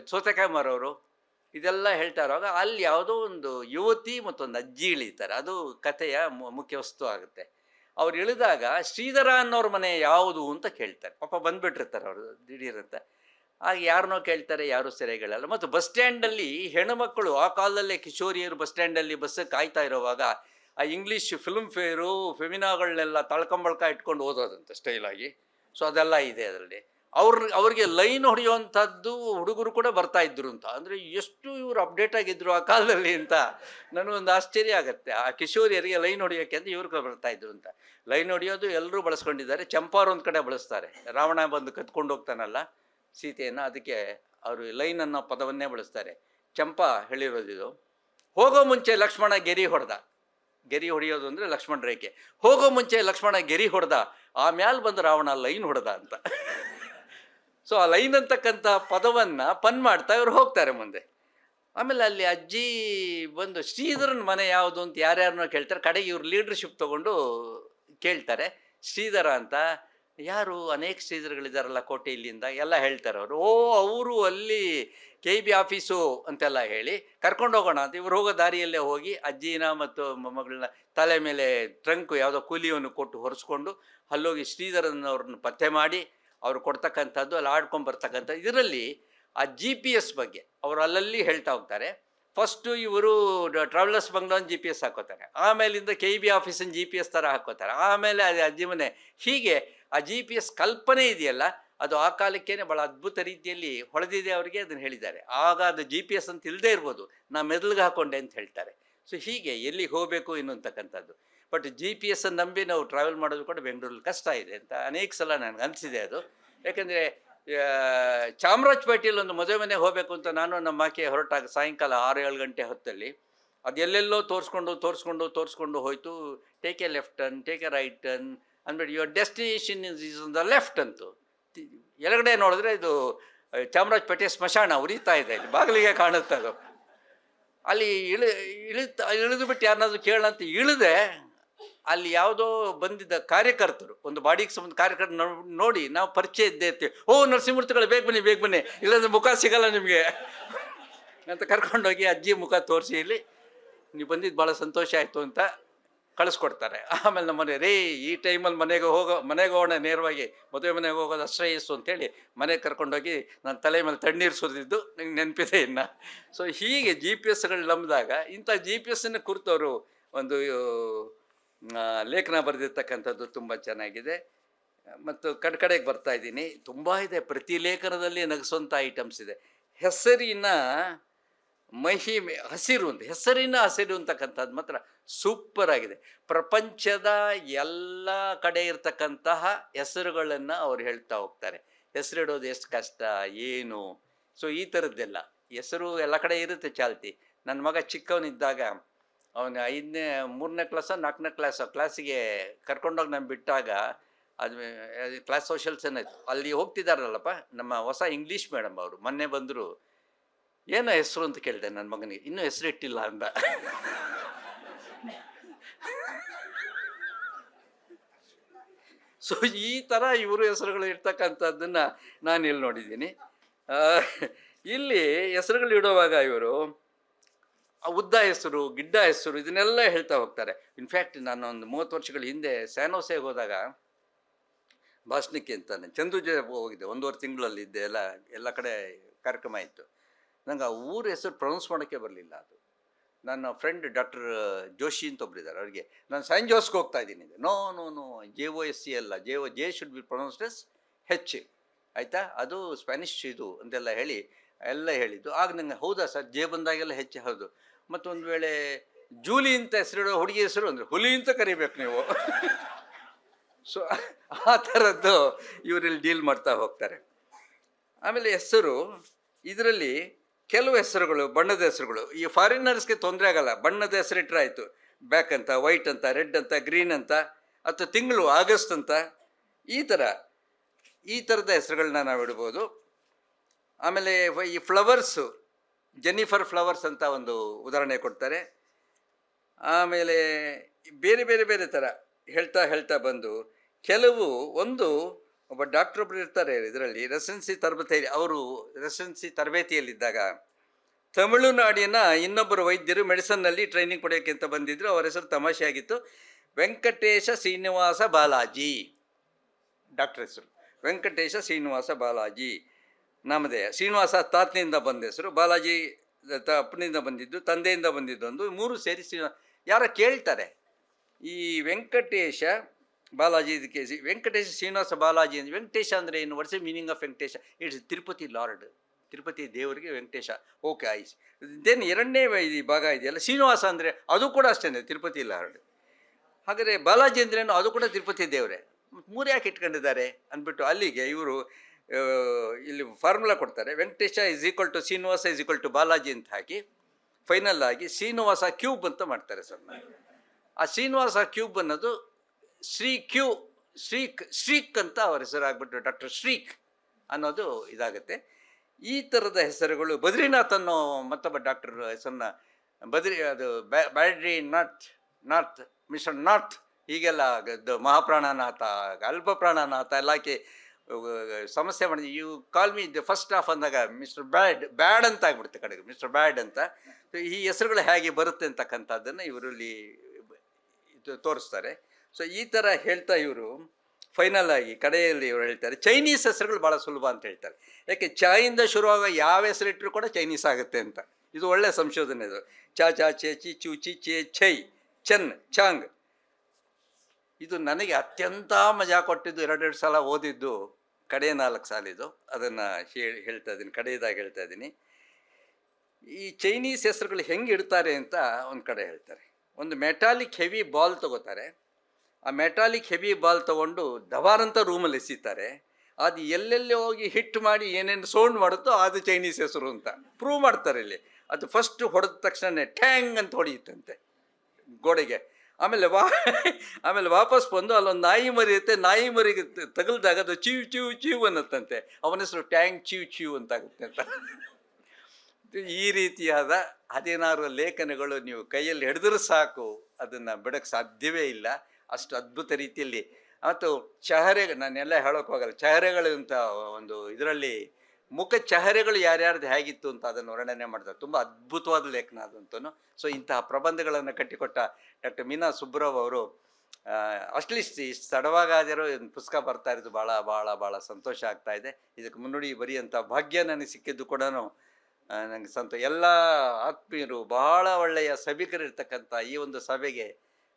ಸೌತೆಕಾಯಿ ಮಾರೋರು ಇದೆಲ್ಲ ಹೇಳ್ತಾ ಇರುವಾಗ ಅಲ್ಲಿ ಯಾವುದೋ ಒಂದು ಯುವತಿ ಮತ್ತೊಂದು ಅಜ್ಜಿ ಇಳಿತಾರೆ. ಅದು ಕಥೆಯ ಮುಖ್ಯ ವಸ್ತು ಆಗುತ್ತೆ. ಅವ್ರು ಇಳಿದಾಗ ಶ್ರೀಧರ ಅನ್ನೋರ ಮನೆ ಯಾವುದು ಅಂತ ಕೇಳ್ತಾರೆ. ಪಾಪ ಬಂದ್ಬಿಟ್ಟಿರ್ತಾರೆ ಅವರು ದಿಢೀರಂತ. ಆಗ ಯಾರನ್ನೋ ಕೇಳ್ತಾರೆ, ಯಾರು ಸೆರೆಗಳಲ್ಲ ಮತ್ತು ಬಸ್ ಸ್ಟ್ಯಾಂಡಲ್ಲಿ ಹೆಣ್ಣುಮಕ್ಕಳು, ಆ ಕಾಲದಲ್ಲೇ ಕಿಶೋರಿಯರು ಬಸ್ ಸ್ಟ್ಯಾಂಡಲ್ಲಿ ಬಸ್ ಕಾಯ್ತಾ ಇರುವಾಗ ಆ ಇಂಗ್ಲೀಷ್ ಫಿಲ್ಮ್ ಫೇರು ಫೆಮಿನಾಗಳನ್ನೆಲ್ಲ ತಳ್ಕೊಂಬಳ್ಕ ಇಟ್ಕೊಂಡು ಓದೋದಂತೆ ಸ್ಟೈಲಾಗಿ ಸೊ ಅದೆಲ್ಲ ಇದೆ ಅದರಲ್ಲಿ. ಅವ್ರ, ಅವ್ರಿಗೆ ಲೈನ್ ಹೊಡೆಯುವಂಥದ್ದು ಹುಡುಗರು ಕೂಡ ಬರ್ತಾ ಇದ್ರು ಅಂತ. ಅಂದರೆ ಎಷ್ಟು ಇವರು ಅಪ್ಡೇಟ್ ಆಗಿದ್ರು ಆ ಕಾಲದಲ್ಲಿ ಅಂತ ನನಗೊಂದು ಆಶ್ಚರ್ಯ ಆಗುತ್ತೆ. ಆ ಕಿಶೋರಿಯರಿಗೆ ಲೈನ್ ಹೊಡೆಯೋಕ್ಕೆ ಅಂತ ಇವ್ರಿಗೆ ಬರ್ತಾ ಇದ್ರು ಅಂತ. ಲೈನ್ ಹೊಡೆಯೋದು ಎಲ್ಲರೂ ಬಳಸ್ಕೊಂಡಿದ್ದಾರೆ. ಚಂಪಾರು ಒಂದು ಕಡೆ ಬಳಸ್ತಾರೆ. ರಾವಣ ಬಂದು ಕತ್ಕೊಂಡು ಹೋಗ್ತಾನಲ್ಲ. ಸೀತೆಯನ್ನು ಅದಕ್ಕೆ ಅವರು ಲೈನ್ ಅನ್ನೋ ಪದವನ್ನೇ ಬಳಸ್ತಾರೆ. ಚಂಪಾ ಹೇಳಿರೋದಿದು ಹೋಗೋ ಮುಂಚೆ ಲಕ್ಷ್ಮಣ ಗೆರಿ ಹೊಡೆದ. ಗೆರಿ ಹೊಡೆಯೋದು ಅಂದರೆ ಲಕ್ಷ್ಮಣ ರೇಖೆ. ಹೋಗೋ ಮುಂಚೆ ಲಕ್ಷ್ಮಣ ಗೆರಿ ಹೊಡೆದ. ಆಮ್ಯಾಲ್ ಬಂದು ರಾವಣ ಲೈನ್ ಹೊಡೆದ ಅಂತ. ಸೊ ಆ ಲೈನ್ ಅಂತಕ್ಕಂಥ ಪದವನ್ನು ಪನ್ ಮಾಡ್ತಾ ಇವ್ರು ಹೋಗ್ತಾರೆ ಮುಂದೆ. ಆಮೇಲೆ ಅಲ್ಲಿ ಅಜ್ಜಿ ಬಂದು ಶ್ರೀಧರನ ಮನೆ ಯಾವುದು ಅಂತ ಯಾರ್ಯಾರನ್ನೋ ಕೇಳ್ತಾರೆ. ಕಡೆಗೆ ಇವ್ರು ಲೀಡರ್ಶಿಪ್ ತಗೊಂಡು ಕೇಳ್ತಾರೆ. ಶ್ರೀಧರ ಅಂತ ಯಾರು ಅನೇಕ ಶ್ರೀಧರಗಳಿದಾರಲ್ಲ ಕೋಟೆ ಇಲ್ಲಿಂದ ಎಲ್ಲ ಹೇಳ್ತಾರೆ ಅವರು. ಓ, ಅವರು ಅಲ್ಲಿ ಕೆ ಬಿ ಆಫೀಸು ಅಂತೆಲ್ಲ ಹೇಳಿ ಕರ್ಕೊಂಡು ಹೋಗೋಣ ಅಂತ ಇವ್ರು ಹೋಗೋ ದಾರಿಯಲ್ಲೇ ಹೋಗಿ ಅಜ್ಜಿನ ಮತ್ತು ಮೊಮ್ಮಗಳನ್ನ ತಲೆ ಮೇಲೆ ಟ್ರಂಕ್ ಯಾವುದೋ ಕೂಲಿಯನ್ನು ಕೊಟ್ಟು ಹೊರಿಸ್ಕೊಂಡು ಅಲ್ಲೋಗಿ ಶ್ರೀಧರನವ್ರನ್ನ ಪತ್ತೆ ಮಾಡಿ ಅವ್ರು ಕೊಡ್ತಕ್ಕಂಥದ್ದು, ಅಲ್ಲಿ ಆಡ್ಕೊಂಡು ಬರ್ತಕ್ಕಂಥದ್ದು ಇದರಲ್ಲಿ ಆ ಜಿ ಪಿ ಎಸ್ ಬಗ್ಗೆ ಅವರು ಅಲ್ಲಲ್ಲಿ ಹೇಳ್ತಾ ಹೋಗ್ತಾರೆ. ಫಸ್ಟು ಇವರು ಟ್ರಾವೆಲರ್ಸ್ ಬಂಗ್ಲೋನ್ ಜಿ ಪಿ ಎಸ್ ಹಾಕೋತಾರೆ. ಆಮೇಲಿಂದ ಕೆ ಬಿ ಆಫೀಸಿನ ಜಿ ಪಿ ಎಸ್ ಥರ ಹಾಕೋತಾರೆ. ಆಮೇಲೆ ಅದೇ ಅಜ್ಜಿ ಮನೆ ಹೀಗೆ ಆ ಜಿ ಪಿ ಎಸ್ ಕಲ್ಪನೆ ಇದೆಯಲ್ಲ, ಅದು ಆ ಕಾಲಕ್ಕೇನೆ ಭಾಳ ಅದ್ಭುತ ರೀತಿಯಲ್ಲಿ ಹೊಳೆದಿದೆ ಅವರಿಗೆ ಅದನ್ನು ಹೇಳಿದ್ದಾರೆ. ಆಗ ಅದು ಜಿ ಪಿ ಎಸ್ ಅಂತ ಇಲ್ಲದೆ ಇರ್ಬೋದು, ನಾ ಮೆದುಳಿಗೆ ಹಾಕೊಂಡೆ ಅಂತ ಹೇಳ್ತಾರೆ. ಸೊ ಹೀಗೆ ಎಲ್ಲಿಗೆ ಹೋಗಬೇಕು ಎನ್ನುವಂತಕ್ಕಂಥದ್ದು. ಬಟ್ ಜಿ ಪಿ ಎಸ್ ನಂಬಿ ನಾವು ಟ್ರಾವೆಲ್ ಮಾಡೋದು ಕೂಡ ಬೆಂಗಳೂರಲ್ಲಿ ಕಷ್ಟ ಇದೆ ಅಂತ ಅನೇಕ ಸಲ ನನಗೆ ಅನಿಸಿದೆ ಅದು. ಯಾಕೆಂದರೆ ಚಾಮರಾಜಪೇಟೆಯಲ್ಲಿ ಒಂದು ಮದುವೆ ಮನೆ ಹೋಗಬೇಕು ಅಂತ ನಾನು ನಮ್ಮ ಆಕೆ ಹೊರಟಾಗ ಸಾಯಂಕಾಲ ಆರು ಏಳು ಗಂಟೆ ಹೊತ್ತಲ್ಲಿ ಅದೆಲ್ಲೆಲ್ಲೋ ತೋರಿಸ್ಕೊಂಡು ತೋರಿಸ್ಕೊಂಡು ತೋರಿಸ್ಕೊಂಡು ಹೋಯಿತು. Take a left turn take a right turn ಅಂದ್ಬಿಟ್ಟು your destination is is the left ಅಂತು. ಎಡಗಡೆ ನೋಡಿದ್ರೆ ಇದು ಚಾಮರಾಜಪೇಟೆ ಸ್ಮಶಾನ ಉರಿತಾ ಇದೆ, ಇಲ್ಲಿ ಬಾಗಿಲಿಗೆ ಕಾಣುತ್ತೆ ಅದು. ಅಲ್ಲಿ ಇಳಿ, ಇಳಿತ, ಇಳಿದು ಬಿಟ್ಟು ಯಾರನ್ನಾದ್ರೂ ಕೇಳಂತ ಇಳಿದೆ, ಅಲ್ಲಿ ಯಾವುದೋ ಬಂದಿದ್ದ ಕಾರ್ಯಕರ್ತರು, ಒಂದು ಬಾಡಿಗೆ ಸಂಬಂಧ ಕಾರ್ಯಕರ್ತರು ನೋಡಿ, ನಾವು ಪರಿಚಯ ಇದ್ದೇ ಇರ್ತೀವಿ. ಓ, ನರಸಿಂಹಮೂರ್ತಿಗಳು, ಬೇಗ ಬನ್ನಿ ಬೇಗ ಬನ್ನಿ, ಇಲ್ಲಾಂದ್ರೆ ಮುಖ ಸಿಗಲ್ಲ ನಿಮಗೆ. ಅಂತ ಕರ್ಕೊಂಡೋಗಿ ಅಜ್ಜಿ ಮುಖ ತೋರಿಸಿ, ಇಲ್ಲಿ, ನೀವು ಬಂದಿದ್ದು ಭಾಳ ಸಂತೋಷ ಆಯಿತು ಅಂತ ಕಳಿಸ್ಕೊಡ್ತಾರೆ. ಆಮೇಲೆ ನಮ್ಮ ಮನೆ ರೇ, ಈ ಟೈಮಲ್ಲಿ ಮನೆಗೆ ಹೋಗೋ, ಮನೆಗೆ ಹೋಗೋಣ ನೇರವಾಗಿ, ಮದುವೆ ಮನೆಗೆ ಹೋಗೋದು ಅಶ್ರಯಸ್ಸು ಅಂತೇಳಿ ಮನೆಗೆ ಕರ್ಕೊಂಡೋಗಿ ನನ್ನ ತಲೆ ಮೇಲೆ ತಣ್ಣೀರು ಸುರಿದಿದ್ದು ನಂಗೆ ನೆನಪಿದೆ ಇನ್ನು. ಸೊ ಹೀಗೆ ಜಿ ಪಿ ಎಸ್ಗಳು ನಂಬಿದಾಗ ಇಂಥ ಜಿ ಪಿ ಎಸ್ನ ಕುರಿತವರು ಒಂದು ಲೇಖನ ಬರೆದಿರ್ತಕ್ಕಂಥದ್ದು ತುಂಬ ಚೆನ್ನಾಗಿದೆ. ಮತ್ತು ಕಡೆ ಕಡೆಗೆ ಬರ್ತಾ ಇದ್ದೀನಿ. ತುಂಬ ಇದೆ. ಪ್ರತಿ ಲೇಖನದಲ್ಲಿ ನಗಿಸುವಂಥ ಐಟಮ್ಸ್ ಇದೆ. ಹೆಸರಿನ ಮಹಿಮೆ, ಹಸಿರು ಅಂತ, ಹೆಸರಿನ ಹಸಿರು ಅಂತಕ್ಕಂಥದ್ದು ಮಾತ್ರ ಸೂಪರ್ ಆಗಿದೆ ಪ್ರಪಂಚದ ಎಲ್ಲ ಕಡೆ ಇರ್ತಕ್ಕಂತಹ ಹೆಸರುಗಳನ್ನು ಅವ್ರು ಹೇಳ್ತಾ ಹೋಗ್ತಾರೆ. ಹೆಸರಿಡೋದು ಎಷ್ಟು ಕಷ್ಟ, ಏನು? ಸೊ ಈ ಥರದ್ದೆಲ್ಲ ಹೆಸರು ಎಲ್ಲ ಕಡೆ ಇರುತ್ತೆ ಚಾಲ್ತಿ. ನನ್ನ ಮಗ ಚಿಕ್ಕವನಿದ್ದಾಗ ಅವನು ಐದನೇ, ಮೂರನೇ ಕ್ಲಾಸ ನಾಲ್ಕನೇ ಕ್ಲಾಸ ಕ್ಲಾಸಿಗೆ ಕರ್ಕೊಂಡೋಗಿ ನಾನು ಬಿಟ್ಟಾಗ ಅದು ಕ್ಲಾಸ್ ಸೋಷಲ್ಸ್ ಏನಾಯ್ತು ಅಲ್ಲಿ ಹೋಗ್ತಿದ್ದಾರಲ್ಲಪ್ಪ ನಮ್ಮ ಹೊಸ ಇಂಗ್ಲೀಷ್ ಮೇಡಮ್ ಅವರು. ಮೊನ್ನೆ ಬಂದರು, ಏನೋ ಹೆಸರು ಅಂತ ಕೇಳಿದೆ ನನ್ನ ಮಗನಿಗೆ. ಇನ್ನೂ ಹೆಸರು ಇಟ್ಟಿಲ್ಲ ಅಂದ ಸೊ ಈ ಥರ ಇವರು ಹೆಸರುಗಳು ಇರ್ತಕ್ಕಂಥದ್ದನ್ನ ನಾನು ಇಲ್ಲಿ ನೋಡಿದ್ದೀನಿ. ಇಲ್ಲಿ ಹೆಸರುಗಳು ಇಡುವಾಗ ಇವರು ಉದ್ದ ಹೆಸರು, ಗಿಡ್ಡ ಹೆಸರು, ಇದನ್ನೆಲ್ಲ ಹೇಳ್ತಾ ಹೋಗ್ತಾರೆ. ಇನ್ಫ್ಯಾಕ್ಟ್ ನಾನು ಒಂದು ಮೂವತ್ತು ವರ್ಷಗಳ ಹಿಂದೆ ಸ್ಯಾನೋಸೆಗೆ ಹೋದಾಗ ಭಾಷಣಕ್ಕೆ ಅಂತಾನೆ ಜ ಹೋಗಿದ್ದೆ, ಒಂದೂವರೆ ತಿಂಗಳಲ್ಲಿ ಇದ್ದೆ, ಎಲ್ಲ ಎಲ್ಲ ಕಡೆ ಕಾರ್ಯಕ್ರಮ ಇತ್ತು. ನಂಗೆ ಆ ಊರ ಹೆಸರು ಪ್ರೊನೌನ್ಸ್ ಮಾಡೋಕ್ಕೆ ಬರಲಿಲ್ಲ ಅದು. ನನ್ನ ಫ್ರೆಂಡ್ ಡಾಕ್ಟರ್ ಜೋಶಿ ಅಂತ ಒಬ್ಬರಿದ್ದಾರೆ ಅವರಿಗೆ ನಾನು ಸೈನ್ ಜೋಸ್ಗೆ ಹೋಗ್ತಾ ಇದ್ದೀನಿ. No no no J O S C ಅಲ್ಲ. J O J should be pronounced S H ಆಯಿತಾ? ಅದು ಸ್ಪ್ಯಾನಿಷ್ ಇದು ಅಂತೆಲ್ಲ ಹೇಳಿ, ಎಲ್ಲ ಹೇಳಿದ್ದು. ಆಗ ನಂಗೆ ಹೌದಾ ಸರ್? ಜೆ ಬಂದಾಗೆಲ್ಲ ಹೆಚ್ಚು ಹೌದು. ಮತ್ತೊಂದು ವೇಳೆ ಜೂಲಿ ಅಂತ ಹೆಸರಿಡೋ ಹುಡುಗಿ ಹೆಸರು ಅಂದರೆ ಹುಲಿ ಅಂತ ಕರಿಬೇಕು ನೀವು. ಸೊ ಆ ಥರದ್ದು ಇವರಲ್ಲಿ ಡೀಲ್ ಮಾಡ್ತಾ ಹೋಗ್ತಾರೆ. ಆಮೇಲೆ ಹೆಸರು, ಇದರಲ್ಲಿ ಕೆಲವು ಹೆಸರುಗಳು, ಬಣ್ಣದ ಹೆಸರುಗಳು. ಈ ಫಾರಿನರ್ಸ್ಗೆ ತೊಂದರೆ ಆಗಲ್ಲ. ಬಣ್ಣದ ಹೆಸರಿಟ್ರೆ ಆಯಿತು ಬ್ಯಾಕ್ ಅಂತ ವೈಟ್ ಅಂತ ರೆಡ್ ಅಂತ ಗ್ರೀನ್ ಅಂತ, ಅಥವಾ ತಿಂಗಳು ಆಗಸ್ಟ್ ಅಂತ. ಈ ಥರ ಈ ಥರದ ಹೆಸರುಗಳನ್ನ ನಾವು ಇಡ್ಬೋದು ಆಮೇಲೆ ಈ ಫ್ಲವರ್ಸು ಜೆನಿಫರ್ ಫ್ಲವರ್ಸ್ ಅಂತ ಒಂದು ಉದಾಹರಣೆ ಕೊಡ್ತಾರೆ. ಆಮೇಲೆ ಬೇರೆ ಬೇರೆ ಬೇರೆ ಥರ ಹೇಳ್ತಾ ಹೇಳ್ತಾ ಬಂದು, ಕೆಲವು ಒಂದು ಒಬ್ಬ ಡಾಕ್ಟರ್ ಒಬ್ಬರು ಇರ್ತಾರೆ ಇದರಲ್ಲಿ ರೆಸಿಡೆನ್ಸಿ ತರಬೇತಿ ಅವರು ರೆಸಿಡೆನ್ಸಿ ತರಬೇತಿಯಲ್ಲಿದ್ದಾಗ ತಮಿಳುನಾಡಿನ ಇನ್ನೊಬ್ಬರು ವೈದ್ಯರು ಮೆಡಿಸನ್ನಲ್ಲಿ ಟ್ರೈನಿಂಗ್ ಪಡೆಯೋಕ್ಕೆ ಅಂತ ಬಂದಿದ್ದರು ಅವರ ಹೆಸರು ತಮಾಷೆ ಆಗಿತ್ತು. ವೆಂಕಟೇಶ ಶ್ರೀನಿವಾಸ ಬಾಲಾಜಿ. ಡಾಕ್ಟರ್ ಹೆಸರು. ವೆಂಕಟೇಶ ಶ್ರೀನಿವಾಸ ಬಾಲಾಜಿ ನಮ್ಮದೇ. ಶ್ರೀನಿವಾಸ ತಾತನಿಂದ ಬಂದ ಹೆಸರು. ಬಾಲಾಜಿ ತ ಅಪ್ಪನಿಂದ ಬಂದಿದ್ದು, ತಂದೆಯಿಂದ ಬಂದಿದ್ದು ಒಂದು. ಮೂರು ಸೇರಿ ಶ್ರೀನಿವಾಸ ಯಾರೋ ಕೇಳ್ತಾರೆ. ಈ ವೆಂಕಟೇಶ ಬಾಲಾಜಿ ಇದಕ್ಕೆ ವೆಂಕಟೇಶ ಶ್ರೀನಿವಾಸ ಬಾಲಾಜಿ ಅಂದರೆ ವೆಂಕಟೇಶ ಅಂದರೆ ಏನು? A meaning of Venkatesha? It's Tirupati lord Tirupati ದೇವರಿಗೆ ವೆಂಕಟೇಶ. ಓಕೆ ಐಸ್ ದೆನ್ ಎರಡನೇ ಈ ಭಾಗ ಇದೆಯಲ್ಲ, ಶ್ರೀನಿವಾಸ ಅಂದರೆ ಅದು ಕೂಡ ಅಷ್ಟೇ ತಿರುಪತಿ ಲಾರ್ಡ್ ಹಾಗಾದರೆ ಬಾಲಾಜಿ ಅಂದ್ರೇನು ಅದು ಕೂಡ ತಿರುಪತಿ ದೇವರೇ. ಮೂರು ಯಾಕೆ ಇಟ್ಕೊಂಡಿದ್ದಾರೆ ಅಂದ್ಬಿಟ್ಟು ಅಲ್ಲಿಗೆ ಇವರು ಇಲ್ಲಿ ಫಾರ್ಮುಲಾ ಕೊಡ್ತಾರೆ. Venkatesha is equal to Srinivasa is equal to Balaji ಅಂತ ಹಾಕಿ ಫೈನಲ್ ಆಗಿ ಶ್ರೀನಿವಾಸ ಕ್ಯೂಬ್ ಅಂತ ಮಾಡ್ತಾರೆ ಸರ್. ಆ ಶ್ರೀನಿವಾಸ ಕ್ಯೂಬ್ ಅನ್ನೋದು ಶ್ರೀ ಕ್ಯೂ ಶ್ರೀಕ್ ಶ್ರೀಕ್ ಅಂತ ಅವರ ಹೆಸರಾಗ್ಬಿಟ್ಟು ಡಾಕ್ಟರ್ ಶ್ರೀಕ್ ಅನ್ನೋದು ಇದಾಗುತ್ತೆ. ಈ ಥರದ ಹೆಸರುಗಳು ಬದ್ರಿನಾಥ್ ಅನ್ನೋ ಮತ್ತೊಬ್ಬ ಡಾಕ್ಟರ್ ಹೆಸರನ್ನ ಬದ್ರಿ, ಅದು ಬ್ಯಾಡ್ರಿ ನಾಟ್ ನಾರ್ತ್ ಮಿಸ್ಟರ್ ನಾರ್ತ್ ಹೀಗೆಲ್ಲ ಮಹಾಪ್ರಾಣನಾಥ ಅಲ್ಪ ಪ್ರಾಣನಾಥ ಎಲ್ಲ ಹಾಕಿ ಸಮಸ್ಯೆ ಮಾಡಿದ್ವಿ you call me the first of ಅಂದಾಗ ಮಿಸ್ಟರ್ ಬ್ಯಾಡ್ ಬ್ಯಾಡ್ ಅಂತ ಆಗ್ಬಿಡುತ್ತೆ ಕಡೆಗೆ, ಮಿಸ್ಟರ್ ಬ್ಯಾಡ್ ಅಂತ. ಈ ಹೆಸರುಗಳು ಹೇಗೆ ಬರುತ್ತೆ ಅಂತಕ್ಕಂಥದ್ದನ್ನು ಇವರಲ್ಲಿ ತೋರಿಸ್ತಾರೆ. ಸೊ ಈ ಥರ ಹೇಳ್ತಾ ಇವರು ಫೈನಲ್ ಆಗಿ ಕಡೆಯಲ್ಲಿ ಇವರು ಹೇಳ್ತಾರೆ ಚೈನೀಸ್ ಹೆಸರುಗಳು ಭಾಳ ಸುಲಭ ಅಂತ ಹೇಳ್ತಾರೆ. ಯಾಕೆ, ಚಾಯಿಂದ ಶುರುವಾಗ ಯಾವ ಹೆಸರಿಟ್ಟರು ಕೂಡ ಚೈನೀಸ್ ಆಗುತ್ತೆ ಅಂತ. ಇದು ಒಳ್ಳೆ ಸಂಶೋಧನೆ ಇದು. ಚಾ ಚಾ ಚೇ ಚಿ ಚೂ ಚಿ ಚೇ ಛೈ ಚನ್ ಚಾಂಗ್. ಇದು ನನಗೆ ಅತ್ಯಂತ ಮಜಾ ಕೊಟ್ಟಿದ್ದು ಎರಡೆರಡು ಸಲ ಓದಿದ್ದು ಕಡೆ ನಾಲ್ಕು ಸಾಲಿದು ಅದನ್ನು ಹೇಳಿ ಹೇಳ್ತಾ ಇದ್ದೀನಿ, ಕಡೆಯದಾಗಿ ಹೇಳ್ತಾ ಇದ್ದೀನಿ. ಈ ಚೈನೀಸ್ ಹೆಸರುಗಳು ಹೆಂಗೆ ಇಡ್ತಾರೆ ಅಂತ ಒಂದು ಕಡೆ ಹೇಳ್ತಾರೆ. ಒಂದು ಮೆಟಾಲಿಕ್ ಹೆವಿ ಬಾಲ್ ತಗೋತಾರೆ. ಆ ಮೆಟಾಲಿಕ್ ಹೆವಿ ಬಾಲ್ ತಗೊಂಡು ಅಂತ ರೂಮಲ್ಲಿ ಎಸಿತಾರೆ. ಅದು ಎಲ್ಲೆಲ್ಲಿ ಹೋಗಿ ಹಿಟ್ ಮಾಡಿ ಏನೇನು ಸೌಂಡ್ ಮಾಡುತ್ತೋ ಅದು ಚೈನೀಸ್ ಹೆಸರು ಅಂತ ಪ್ರೂವ್ ಮಾಡ್ತಾರೆ ಇಲ್ಲಿ. ಅದು ಫಸ್ಟ್ ಹೊಡೆದ ತಕ್ಷಣ ಟ್ಯಾಂಗ್ ಅಂತ ಹೊಡೆಯುತ್ತಂತೆ ಗೋಡೆಗೆ. ಆಮೇಲೆ ವಾ, ಆಮೇಲೆ ವಾಪಸ್ ಬಂದು ಅಲ್ಲೊಂದು ನಾಯಿ ಮರಿ ಇರುತ್ತೆ, ನಾಯಿ ಮರಿಗೆ ತಗಲ್ದಾಗ ಅದು ಚೀವ್ ಚೀವ್ ಚೀವ್ ಅನ್ನತ್ತಂತೆ. ಅವನ ಹೆಸರು ಟ್ಯಾಂಗ್ ಚೀವ್ ಚೀವ್ ಅಂತಾಗುತ್ತೆ ಅಂತ. ಈ ರೀತಿಯಾದ ಹದಿನಾರು ಲೇಖನಗಳು ನೀವು ಕೈಯಲ್ಲಿ ಹಿಡಿದ್ರೆ ಸಾಕು, ಅದನ್ನು ಬಿಡಕ್ಕೆ ಸಾಧ್ಯವೇ ಇಲ್ಲ. ಅಷ್ಟು ಅದ್ಭುತ ರೀತಿಯಲ್ಲಿ. ಮತ್ತು ಚಹರೆ ನಾನೆಲ್ಲ ಹೇಳೋಕೆ ಹೋಗಲ್ಲ. ಚಹರೆಗಳು ಅಂತ ಒಂದು ಇದರಲ್ಲಿ ಮುಖ ಚಹರೆಗಳು ಯಾರ್ಯಾರ್ದು ಹೇಗಿತ್ತು ಅಂತ ಅದನ್ನು ವರ್ಣನೆ ಮಾಡ್ತಾರೆ. ತುಂಬ ಅದ್ಭುತವಾದ ಲೇಖನ ಅದಂತೂ ಸೊ ಇಂತಹ ಪ್ರಬಂಧಗಳನ್ನು ಕಟ್ಟಿಕೊಟ್ಟ ಡಾಕ್ಟರ್ ಮೀನಾ ಸುಬ್ರವ್ ಅವರು ಅಟ್ಲೀಸ್ಟ್ ಇಷ್ಟು ತಡವಾಗಾದರೂ ಪುಸ್ತಕ ಬರ್ತಾ ಇರೋದು ಭಾಳ ಭಾಳ ಭಾಳ ಸಂತೋಷ ಆಗ್ತಾ ಇದೆ. ಇದಕ್ಕೆ ಮುನ್ನುಡಿ ಬರೆಯುವಂಥ ಭಾಗ್ಯ ನನಗೆ ಸಿಕ್ಕಿದ್ದು ಕೂಡ ನನಗೆ ಸಂತೋಷ ಎಲ್ಲ ಆತ್ಮೀಯರು ಬಹಳ ಒಳ್ಳೆಯ ಸಭಿಕರಿರ್ತಕ್ಕಂಥ ಈ ಒಂದು ಸಭೆಗೆ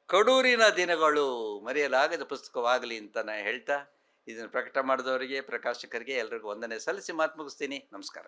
ಕಡೂರಿನ ದಿನಗಳು ಮರೆಯಲಾಗದ ಪುಸ್ತಕವಾಗಲಿ ಅಂತ ನಾನು ಹೇಳ್ತಾ ಇದನ್ನು ಪ್ರಕಟ ಮಾಡಿದವರಿಗೆ, ಪ್ರಕಾಶಕರಿಗೆ ಎಲ್ರಿಗೂ ವಂದನೆ ಸಲ್ಲಿಸಿ ಮಾತು ಮುಗಿಸ್ತೀನಿ. ನಮಸ್ಕಾರ.